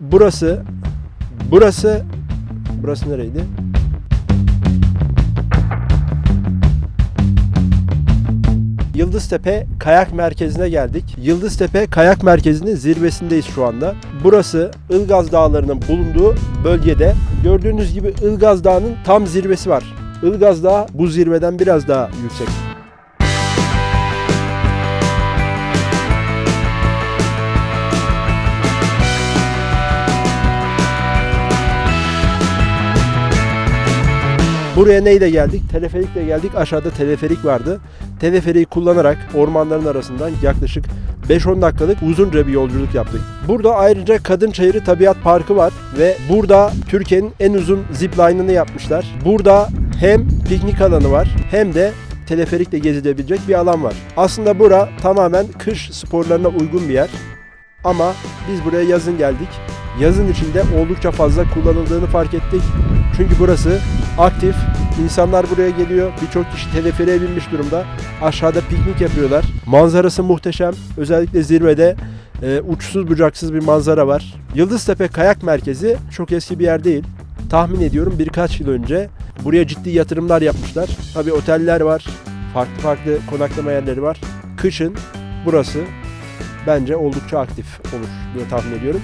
Burası, burası, burası nereydi? Yıldıztepe Kayak Merkezi'ne geldik. Yıldıztepe Kayak Merkezi'nin zirvesindeyiz şu anda. Burası Ilgaz Dağları'nın bulunduğu bölgede. Gördüğünüz gibi Ilgaz Dağı'nın tam zirvesi var. Ilgaz Dağı bu zirveden biraz daha yüksek. Buraya neyle geldik? Teleferikle geldik. Aşağıda teleferik vardı. Teleferiği kullanarak ormanların arasından yaklaşık 5-10 dakikalık uzunca bir yolculuk yaptık. Burada ayrıca Kadın Çayırı Tabiat Parkı var ve burada Türkiye'nin en uzun zipline'ını yapmışlar. Burada hem piknik alanı var hem de teleferikle gezilebilecek bir alan var. Aslında bura tamamen kış sporlarına uygun bir yer. Ama biz buraya yazın geldik. Yazın içinde oldukça fazla kullanıldığını fark ettik. Çünkü burası aktif. İnsanlar buraya geliyor. Birçok kişi teleferiğe binmiş durumda. Aşağıda piknik yapıyorlar. Manzarası muhteşem. Özellikle zirvede e, uçsuz bucaksız bir manzara var. Yıldıztepe Kayak Merkezi çok eski bir yer değil. Tahmin ediyorum birkaç yıl önce buraya ciddi yatırımlar yapmışlar. Tabii oteller var. Farklı farklı konaklama yerleri var. Kışın burası bence oldukça aktif olur diye tahmin ediyorum.